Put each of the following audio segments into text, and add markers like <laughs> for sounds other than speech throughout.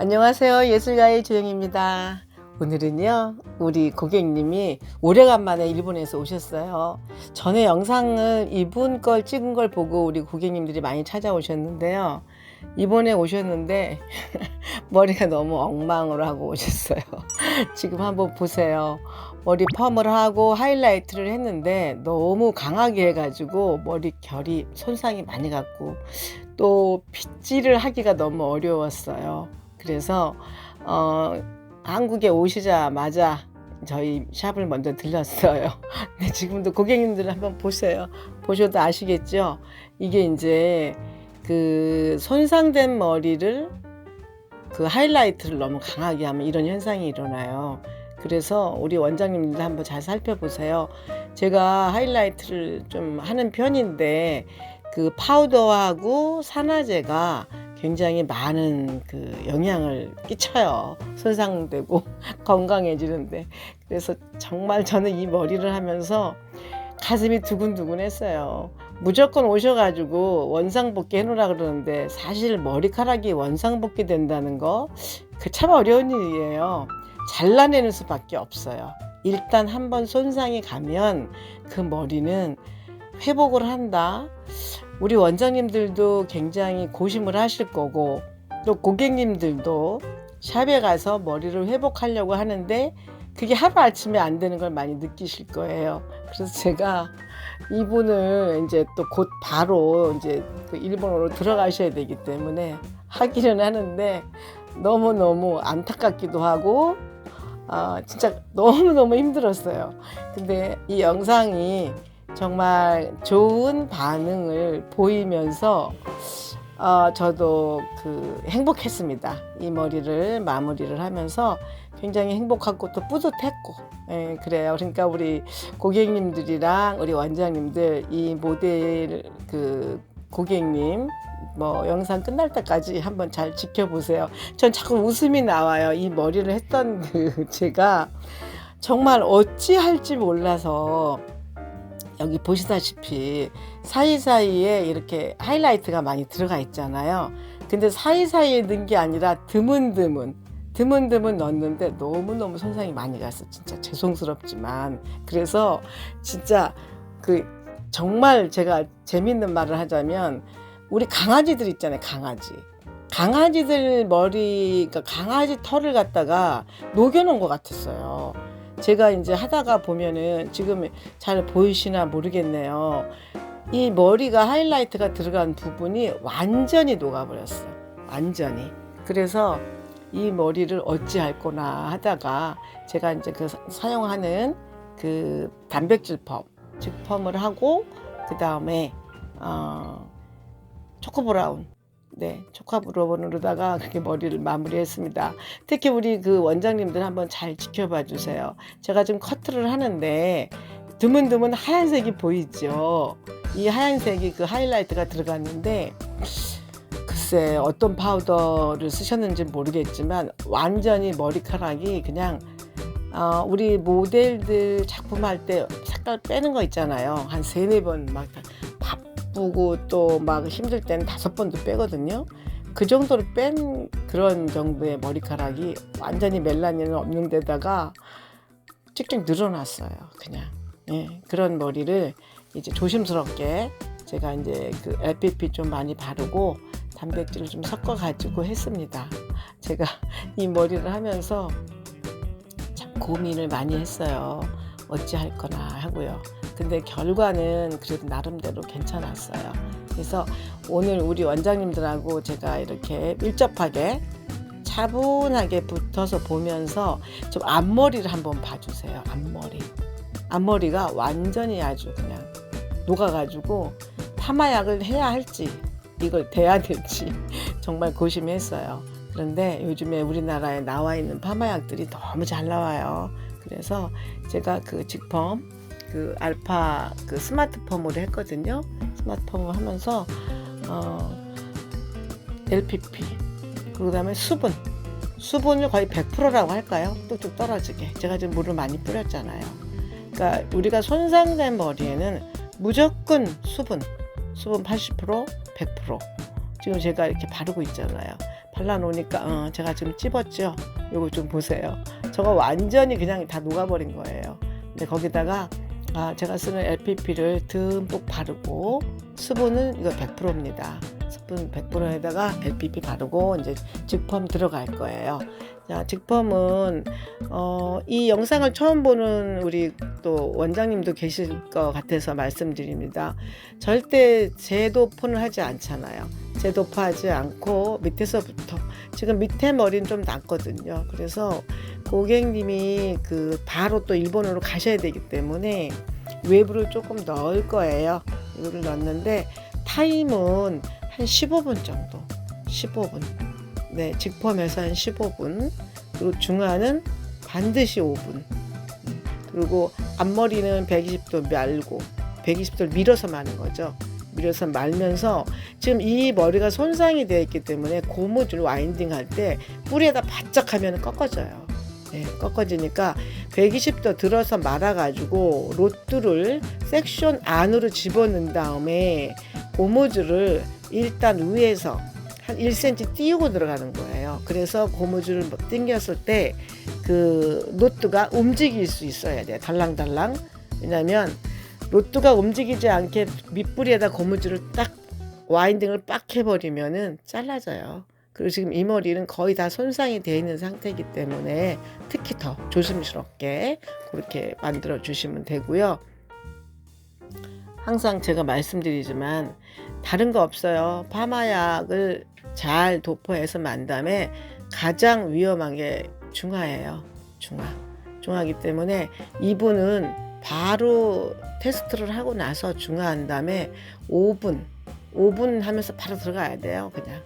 안녕하세요. 예술가의 조영입니다. 오늘은요, 우리 고객님이 오래간만에 일본에서 오셨어요. 전에 영상을 이분 걸 찍은 걸 보고 우리 고객님들이 많이 찾아오셨는데요. 이번에 오셨는데 <laughs> 머리가 너무 엉망으로 하고 오셨어요. <laughs> 지금 한번 보세요. 머리 펌을 하고 하이라이트를 했는데 너무 강하게 해가지고 머리 결이 손상이 많이 갔고 또 빗질을 하기가 너무 어려웠어요. 그래서 어, 한국에 오시자마자 저희 샵을 먼저 들렸어요. <laughs> 근데 지금도 고객님들 한번 보세요. 보셔도 아시겠죠? 이게 이제 그 손상된 머리를 그 하이라이트를 너무 강하게 하면 이런 현상이 일어나요. 그래서 우리 원장님들 한번 잘 살펴보세요. 제가 하이라이트를 좀 하는 편인데 그 파우더하고 산화제가 굉장히 많은 그 영향을 끼쳐요. 손상되고 <laughs> 건강해지는데. 그래서 정말 저는 이 머리를 하면서 가슴이 두근두근 했어요. 무조건 오셔가지고 원상복귀 해놓으라 그러는데 사실 머리카락이 원상복귀 된다는 거 그 참 어려운 일이에요. 잘라내는 수밖에 없어요. 일단 한번 손상이 가면 그 머리는 회복을 한다. 우리 원장님들도 굉장히 고심을 하실 거고 또 고객님들도 샵에 가서 머리를 회복하려고 하는데 그게 하루아침에 안 되는 걸 많이 느끼실 거예요. 그래서 제가 이분을 이제 또 곧 바로 이제 그 일본으로 들어가셔야 되기 때문에 하기는 하는데 너무너무 안타깝기도 하고 아, 진짜 너무너무 힘들었어요. 근데 이 영상이 정말 좋은 반응을 보이면서 어, 저도 그 행복했습니다. 이 머리를 마무리를 하면서 굉장히 행복하고 또 뿌듯했고, 예, 그래요. 그러니까 우리 고객님들이랑 우리 원장님들 이 모델 그 고객님 뭐 영상 끝날 때까지 한번 잘 지켜보세요. 전 자꾸 웃음이 나와요. 이 머리를 했던 그 <laughs> 제가 정말 어찌 할지 몰라서 여기 보시다시피 사이사이에 이렇게 하이라이트가 많이 들어가 있잖아요. 근데 사이사이에 넣은 게 아니라 드문드문 드문드문 넣었는데 너무너무 손상이 많이 갔어. 진짜 죄송스럽지만. 그래서 진짜 그 정말 제가 재밌는 말을 하자면 우리 강아지들 있잖아요. 강아지. 강아지들 머리, 그러니까 강아지 털을 갖다가 녹여놓은 것 같았어요. 제가 이제 하다가 보면은 지금 잘 보이시나 모르겠네요. 이 머리가 하이라이트가 들어간 부분이 완전히 녹아버렸어요. 완전히. 그래서 이 머리를 어찌할 거나 하다가 제가 이제 그 사- 사용하는 그 단백질 펌, 즉 펌을 하고 그 다음에 어, 초코브라운 네, 초코브라운으로다가 <laughs> 그렇게 머리를 마무리했습니다. 특히 우리 그 원장님들 한번 잘 지켜봐 주세요. 제가 지금 커트를 하는데 드문드문 하얀색이 보이죠. 이 하얀색이 그 하이라이트가 들어갔는데 글쎄 어떤 파우더를 쓰셨는지 모르겠지만 완전히 머리카락이 그냥 어, 우리 모델들 작품할 때 색깔 빼는 거 있잖아요. 한 세네 번막 바쁘고 또 막 힘들 때는 다섯 번도 빼거든요. 그 정도로 뺀 그런 정도의 머리카락이 완전히 멜라닌은 없는 데다가 쭉쭉 늘어났어요. 그냥 예, 그런 머리를 이제 조심스럽게 제가 이제 그 LPP 좀 많이 바르고 단백질을 좀 섞어 가지고 했습니다. 제가 이 머리를 하면서 참 고민을 많이 했어요. 어찌 할 거나 하고요. 근데 결과는 그래도 나름대로 괜찮았어요. 그래서 오늘 우리 원장님들하고 제가 이렇게 밀접하게 차분하게 붙어서 보면서 좀 앞머리를 한번 봐주세요. 앞머리. 앞머리가 완전히 아주 그냥 녹아가지고 파마약을 해야 할지 이걸 대야 될지 <laughs> 정말 고심했어요. 그런데 요즘에 우리나라에 나와 있는 파마약들이 너무 잘 나와요. 그래서 제가 그 직펌 그 알파 그 스마트펌으로 했거든요. 스마트 펌을 하면서 어, LPP 그 다음에 수분 수분을 거의 100%라고 할까요? 뚝뚝 떨어지게 제가 지금 물을 많이 뿌렸잖아요. 그러니까 우리가 손상된 머리에는 무조건 수분 수분 80% 100% 지금 제가 이렇게 바르고 있잖아요. 발라놓으니까 어, 제가 지금 찝었죠. 요거 좀 보세요. 저거 완전히 그냥 다 녹아버린 거예요. 근데 거기다가 아, 제가 쓰는 LPP를 듬뿍 바르고 수분은 이거 100%입니다. 수분 100%에다가 LPP 바르고 이제 직펌 들어갈 거예요. 자, 직펌은 어, 이 영상을 처음 보는 우리 또 원장님도 계실 것 같아서 말씀드립니다. 절대 제도폰을 하지 않잖아요. 제도파하지 않고 밑에서부터 지금 밑에 머리는 좀 났거든요. 그래서 고객님이 그 바로 또 일본으로 가셔야 되기 때문에 외부를 조금 넣을 거예요. 외부를 넣었는데 타임은 한 15분 정도. 15분. 네, 직펌에서 한 15분. 그리고 중화는 반드시 5분. 그리고 앞머리는 120도 말고 120도를 밀어서 마는 거죠. 밀어서 말면서 지금 이 머리가 손상이 되어 있기 때문에 고무줄 와인딩 할 때 뿌리에다 바짝 하면 꺾어져요. 네, 꺾어지니까 120도 들어서 말아가지고 로뚜를 섹션 안으로 집어넣은 다음에 고무줄을 일단 위에서 한 1cm 띄우고 들어가는 거예요. 그래서 고무줄을 뭐 당겼을 때그 로뚜가 움직일 수 있어야 돼요. 달랑달랑. 왜냐면 로뚜가 움직이지 않게 밑뿌리에다 고무줄을 딱 와인딩을 빡 해버리면은 잘라져요. 그리고 지금 이 머리는 거의 다 손상이 되어 있는 상태이기 때문에 특히 더 조심스럽게 그렇게 만들어 주시면 되고요. 항상 제가 말씀드리지만 다른 거 없어요. 파마약을 잘 도포해서 만 다음에 가장 위험한 게 중화예요. 중화. 중화기 때문에 이분은 바로 테스트를 하고 나서 중화한 다음에 5분, 5분 하면서 바로 들어가야 돼요. 그냥.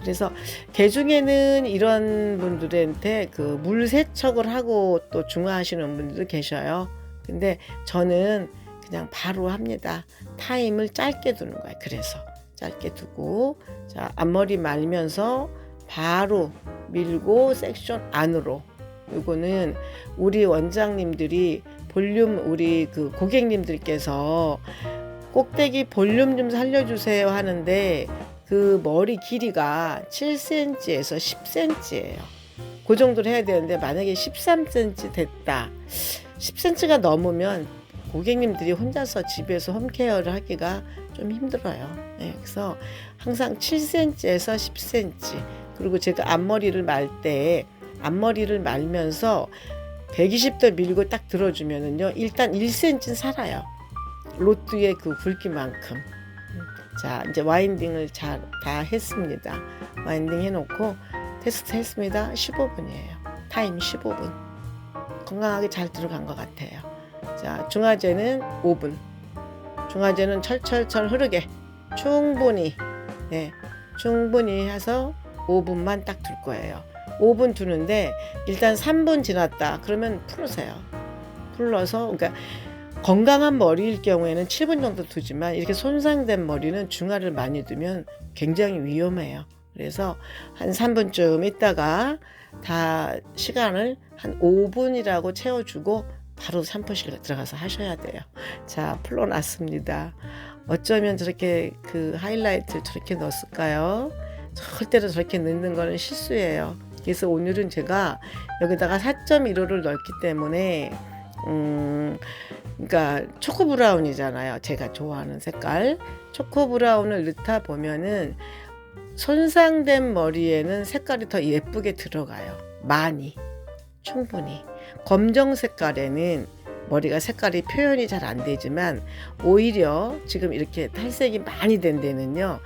그래서 개 중에는 이런 분들한테 그 물 세척을 하고 또 중화하시는 분들도 계셔요. 근데 저는 그냥 바로 합니다. 타임을 짧게 두는 거예요. 그래서 짧게 두고 자 앞머리 말면서 바로 밀고 섹션 안으로 이거는 우리 원장님들이 볼륨 우리 그 고객님들께서 꼭대기 볼륨 좀 살려주세요 하는데 그 머리 길이가 7cm에서 10cm예요. 그 정도로 해야 되는데 만약에 13cm 됐다. 10cm가 넘으면 고객님들이 혼자서 집에서 홈케어를 하기가 좀 힘들어요. 네, 그래서 항상 7cm에서 10cm 그리고 제가 앞머리를 말 때 앞머리를 말면서 120도 밀고 딱 들어주면은요 일단 1cm는 살아요. 로트의 그 굵기만큼. 자 이제 와인딩을 잘 다 했습니다. 와인딩 해놓고 테스트 했습니다. 15분이에요. 타임 15분. 건강하게 잘 들어간 것 같아요. 자 중화제는 5분. 중화제는 철철철 흐르게 충분히 네 충분히 해서 5분만 딱 둘 거예요. 5분 두는데 일단 3분 지났다 그러면 풀으세요. 풀러서 그러니까 건강한 머리일 경우에는 7분 정도 두지만 이렇게 손상된 머리는 중화를 많이 두면 굉장히 위험해요. 그래서 한 3분쯤 있다가 다 시간을 한 5분이라고 채워주고 바로 샴푸실 들어가서 하셔야 돼요. 자, 풀어놨습니다. 어쩌면 저렇게 그 하이라이트를 저렇게 넣었을까요? 절대로 저렇게 넣는 거는 실수예요. 그래서 오늘은 제가 여기다가 4.15를 넣었기 때문에 음, 그러니까 초코 브라운이잖아요. 제가 좋아하는 색깔. 초코 브라운을 넣다 보면은 손상된 머리에는 색깔이 더 예쁘게 들어가요. 많이. 충분히. 검정 색깔에는 머리가 색깔이 표현이 잘 안 되지만 오히려 지금 이렇게 탈색이 많이 된 데는요.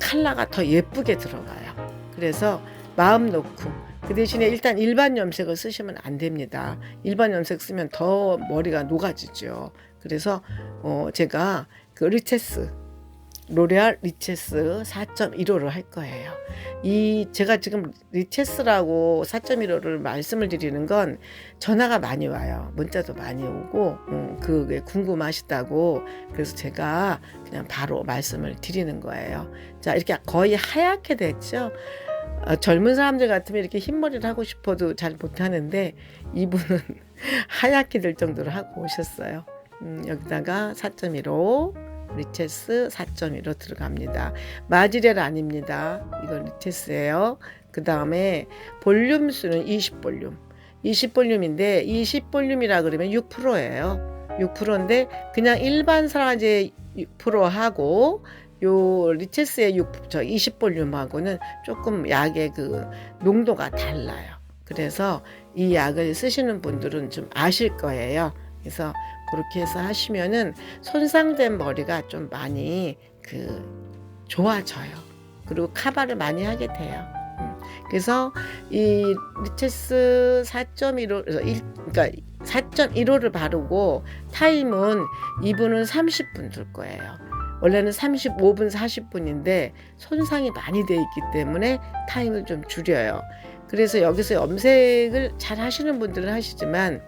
컬러가 더 예쁘게 들어가요. 그래서 마음 놓고 그 대신에 일단 일반 염색을 쓰시면 안 됩니다. 일반 염색 쓰면 더 머리가 녹아지죠. 그래서 어 제가 그 리체스 로레알 리체스 4.15를 할 거예요. 이 제가 지금 리체스라고 4.15를 말씀을 드리는 건 전화가 많이 와요. 문자도 많이 오고 음, 그게 궁금하시다고 그래서 제가 그냥 바로 말씀을 드리는 거예요. 자 이렇게 거의 하얗게 됐죠. 어, 젊은 사람들 같으면 이렇게 흰머리를 하고 싶어도 잘 못하는데 이분은 <laughs> 하얗게 될 정도로 하고 오셨어요. 음, 여기다가 4.15 리체스 4.1로 들어갑니다. 마지렐 아닙니다. 이건 리체스예요. 그 다음에 볼륨 수는 20볼륨. 20볼륨인데 20볼륨이라 그러면 6%예요. 6%인데 그냥 일반 사라제 6% 하고 요 리체스의 6, 저 20볼륨하고는 조금 약의 그 농도가 달라요. 그래서 이 약을 쓰시는 분들은 좀 아실 거예요. 그래서 그렇게 해서 하시면은 손상된 머리가 좀 많이 그 좋아져요. 그리고 카바를 많이 하게 돼요. 음. 그래서 이 리체스 4.15 그러니까 4.15를 바르고 타임은 이분은 30분 둘 거예요. 원래는 35분 40분인데 손상이 많이 돼 있기 때문에 타임을 좀 줄여요. 그래서 여기서 염색을 잘 하시는 분들은 하시지만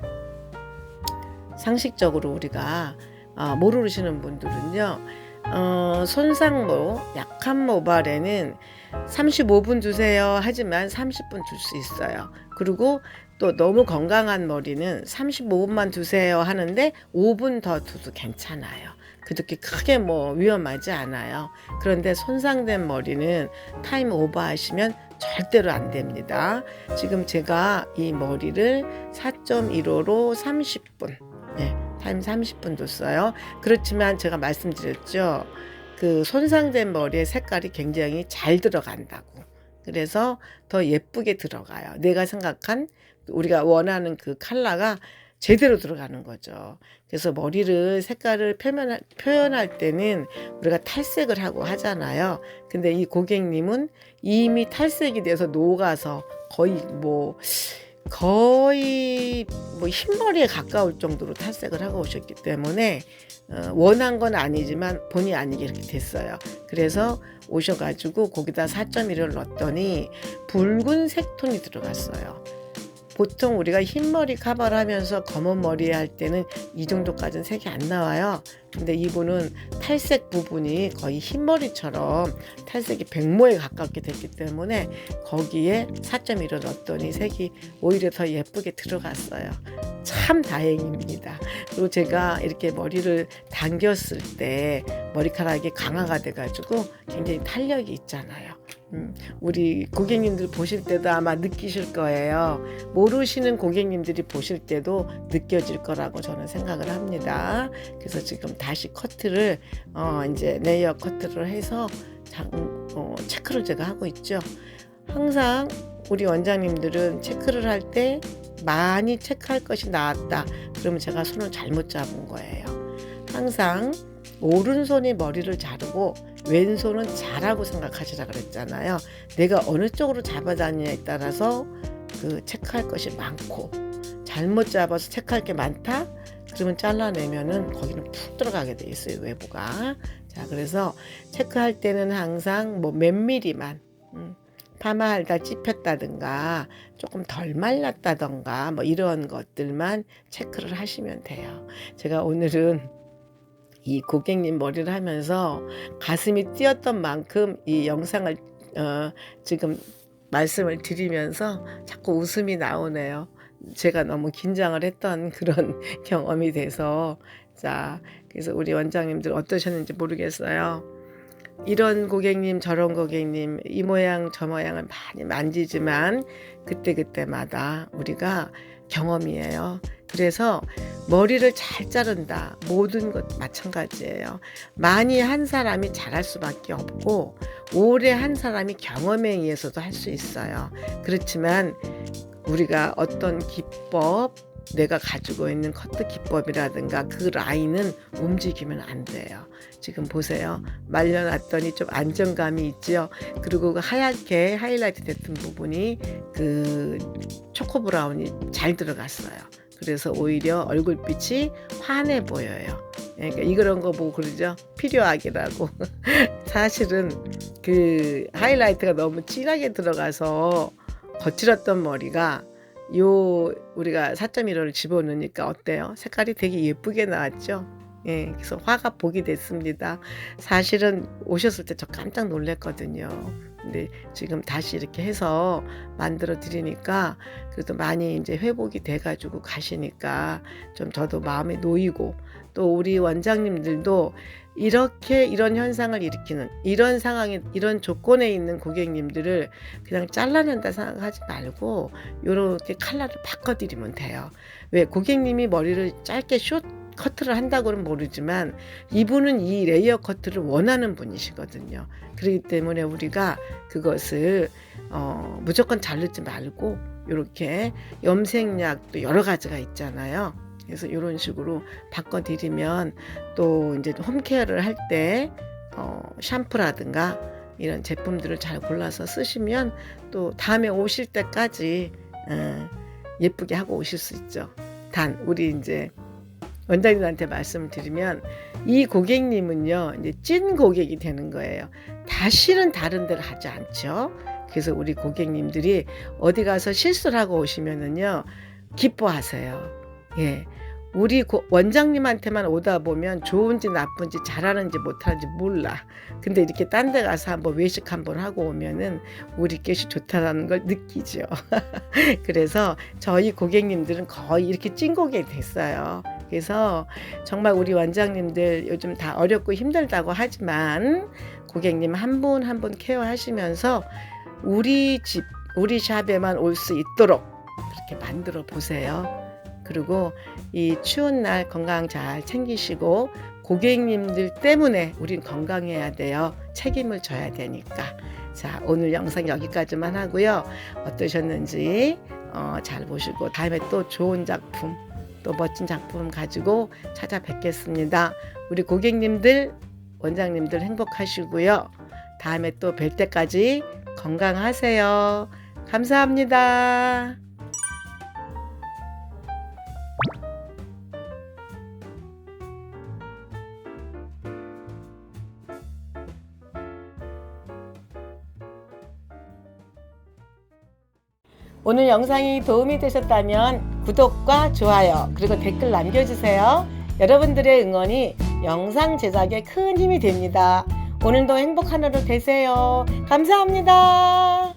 상식적으로 우리가 어, 모르시는 분들은요. 어, 손상모, 약한 모발에는 35분 두세요. 하지만 30분 둘수 있어요. 그리고 또 너무 건강한 머리는 35분만 두세요. 하는데 5분 더 두도 괜찮아요. 그렇게 크게 뭐 위험하지 않아요. 그런데 손상된 머리는 타임 오버하시면 절대로 안 됩니다. 지금 제가 이 머리를 4.15로 30분, 네, 타임 30분 뒀어요. 그렇지만 제가 말씀드렸죠. 그 손상된 머리의 색깔이 굉장히 잘 들어간다고. 그래서 더 예쁘게 들어가요. 내가 생각한 우리가 원하는 그 컬러가 제대로 들어가는 거죠. 그래서 머리를 색깔을 표현할, 표현할 때는 우리가 탈색을 하고 하잖아요. 근데 이 고객님은 이미 탈색이 돼서 녹아서 거의 뭐 거의 뭐 흰머리에 가까울 정도로 탈색을 하고 오셨기 때문에 어, 원한 건 아니지만 본의 아니게 이렇게 됐어요. 그래서 오셔가지고 거기다 4.1을 넣었더니 붉은색 톤이 들어갔어요. 보통 우리가 흰머리 커버를 하면서 검은 머리 할 때는 이 정도까지는 색이 안 나와요. 근데 이분은 탈색 부분이 거의 흰머리처럼 탈색이 백모에 가깝게 됐기 때문에 거기에 4.1을 넣었더니 색이 오히려 더 예쁘게 들어갔어요. 참 다행입니다. 그리고 제가 이렇게 머리를 당겼을 때 머리카락이 강화가 돼가지고 굉장히 탄력이 있잖아요. 음, 우리 고객님들 보실 때도 아마 느끼실 거예요. 모르시는 고객님들이 보실 때도 느껴질 거라고 저는 생각을 합니다. 그래서 지금 다시 커트를 어, 이제 레이어 커트를 해서 장, 어, 체크를 제가 하고 있죠. 항상 우리 원장님들은 체크를 할 때 많이 체크할 것이 나왔다. 그러면 제가 손을 잘못 잡은 거예요. 항상 오른손이 머리를 자르고 왼손은 자라고 생각하시라 그랬잖아요. 내가 어느 쪽으로 잡아다니냐에 따라서 그 체크할 것이 많고 잘못 잡아서 체크할 게 많다. 그러면 잘라내면은 거기는 푹 들어가게 돼 있어요 외부가. 자 그래서 체크할 때는 항상 뭐 몇 미리만 음, 파마하다 찝혔다든가 조금 덜 말랐다던가 뭐 이런 것들만 체크를 하시면 돼요. 제가 오늘은 이 고객님 머리를 하면서 가슴이 뛰었던 만큼 이 영상을 어, 지금 말씀을 드리면서 자꾸 웃음이 나오네요. 제가 너무 긴장을 했던 <laughs> 그런 경험이 돼서 자 그래서 우리 원장님들 어떠셨는지 모르겠어요. 이런 고객님 저런 고객님 이 모양 저 모양을 많이 만지지만 그때 그때마다 우리가 경험이에요. 그래서 머리를 잘 자른다. 모든 것 마찬가지예요. 많이 한 사람이 잘할 수밖에 없고 오래 한 사람이 경험에 의해서도 할 수 있어요. 그렇지만 우리가 어떤 기법 내가 가지고 있는 커트 기법이라든가 그 라인은 움직이면 안 돼요. 지금 보세요. 말려놨더니 좀 안정감이 있죠. 그리고 그 하얗게 하이라이트 됐던 부분이 그 초코 브라운이 잘 들어갔어요. 그래서 오히려 얼굴빛이 환해 보여요. 그러니까 이런 거 보고 그러죠. 필요하기라고. <laughs> 사실은 그 하이라이트가 너무 진하게 들어가서 거칠었던 머리가 요 우리가 4.15를 집어넣으니까 어때요? 색깔이 되게 예쁘게 나왔죠? 예, 그래서 화가 보기 됐습니다. 사실은 오셨을 때 저 깜짝 놀랐거든요. 근데 지금 다시 이렇게 해서 만들어 드리니까 그래도 많이 이제 회복이 돼가지고 가시니까 좀 저도 마음이 놓이고 또 우리 원장님들도 이렇게 이런 현상을 일으키는 이런 상황에 이런 조건에 있는 고객님들을 그냥 잘라낸다 생각하지 말고 요렇게 칼라를 바꿔드리면 돼요. 왜 고객님이 머리를 짧게 숏 커트를 한다고는 모르지만 이분은 이 레이어 커트를 원하는 분이시거든요. 그렇기 때문에 우리가 그것을 어, 무조건 자르지 말고 이렇게 염색약도 여러 가지가 있잖아요. 그래서 이런 식으로 바꿔드리면 또 이제 홈케어를 할 때 어, 샴푸라든가 이런 제품들을 잘 골라서 쓰시면 또 다음에 오실 때까지 어, 예쁘게 하고 오실 수 있죠. 단 우리 이제 원장님한테 말씀을 드리면 이 고객님은요 이제 찐 고객이 되는 거예요. 다시는 다른 데를 하지 않죠. 그래서 우리 고객님들이 어디 가서 실수를 하고 오시면은요 기뻐하세요. 예. 우리 고- 원장님한테만 오다 보면 좋은지 나쁜지 잘하는지 못하는지 몰라. 근데 이렇게 딴 데 가서 한번 외식 한번 하고 오면은 우리 께시 좋다라는 걸 느끼죠. <laughs> 그래서 저희 고객님들은 거의 이렇게 찐 고객이 됐어요. 그래서 정말 우리 원장님들 요즘 다 어렵고 힘들다고 하지만 고객님 한 분 한 분 케어하시면서 우리 집, 우리 샵에만 올 수 있도록 그렇게 만들어 보세요. 그리고 이 추운 날 건강 잘 챙기시고 고객님들 때문에 우린 건강해야 돼요. 책임을 져야 되니까. 자, 오늘 영상 여기까지만 하고요. 어떠셨는지 어, 잘 보시고 다음에 또 좋은 작품, 또 멋진 작품 가지고 찾아뵙겠습니다. 우리 고객님들, 원장님들 행복하시고요. 다음에 또 뵐 때까지 건강하세요. 감사합니다. 오늘 영상이 도움이 되셨다면 구독과 좋아요 그리고 댓글 남겨주세요. 여러분들의 응원이 영상 제작에 큰 힘이 됩니다. 오늘도 행복한 하루 되세요. 감사합니다.